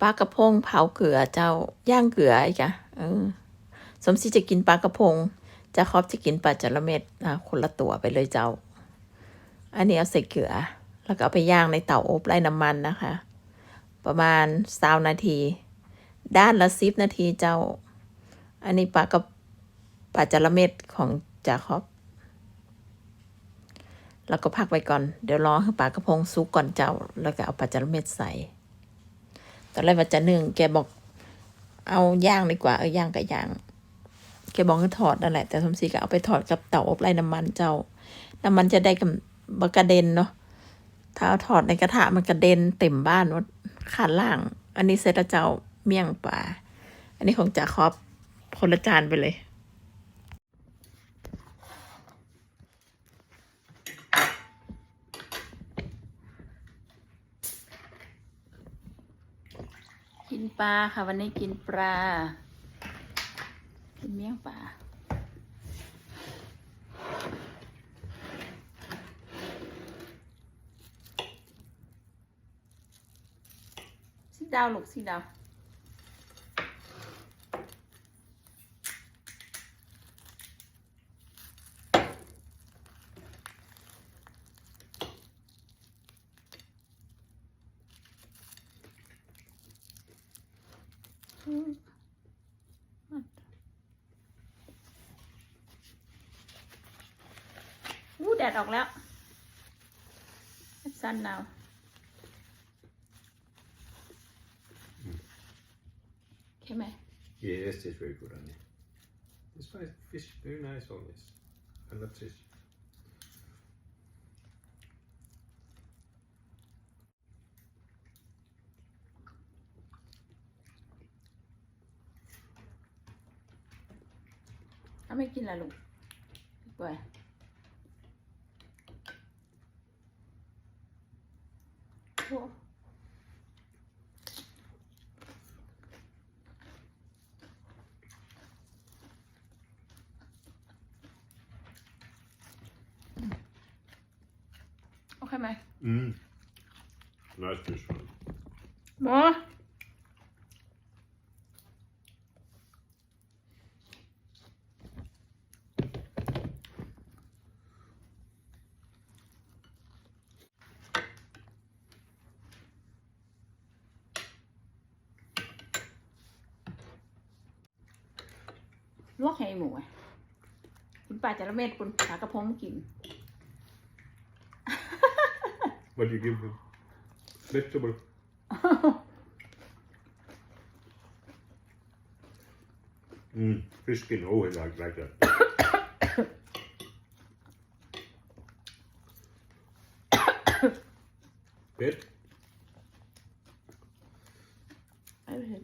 ปลากระพงเผาเกลือเจ้าย่างเกลืออีกอะเออสมศรีจะกินปลากระพงจะครอบจะกินปลาจระเม็ดอะคนละตัวไปเลยเจ้า อันนี้เอาใส่เกลือ แล้วก็เอาไปย่างในเตาอบไร้น้ำมันนะคะ ประมาณสานาที ด้านละสิบนาทีเจ้า อันนี้ปลากับปลาจระเม็ดของจาคอบแล้วก็พักไว้ก่อน เดี๋ยวรอให้ปลากระพงสุกก่อนเจ้า แล้วก็เอาปลาจระเม็ดใส่ อนแรกว่าจะนึ่งแกบอกเอาย่างดีกว่าเออย่างกับย่าง แกบอกให้ถอดนั่นแหละ แต่สมศรีก็เอาไปถอดกับเตาอบไร้น้ำมันเจ้า น้ำมันจะได้กับบกระเด็นเนาะถ้าเอาถอดในกระทะมันกระเด็นเต็มบ้านว่าขาดล่าง อันนี้เซตเจ้าเมี่ยงป่าอันนี้ของจ่าครอบคนละจานไปเลย กินปลาค่ะ วันนี้กินปลา กินเมี่ยงปลาสีดาวลูกสีดาว อู้แดดออกแล้วสั้นหนาวใช่ไหม Yes, it's very good, Annie. This nice fish, very nice on this. And that's ถ้าไม่กินละลูกป่วยโอ้โอเคไหม Mm. Nice fish one. ห ลวกให้หมูอะคุณป้าจะละเม็ดคุณปลากระพงกิน What do you give them? Vegetable. Mm. Fish skin. Oh, I like, like that. Bit. ไม่เผ็ด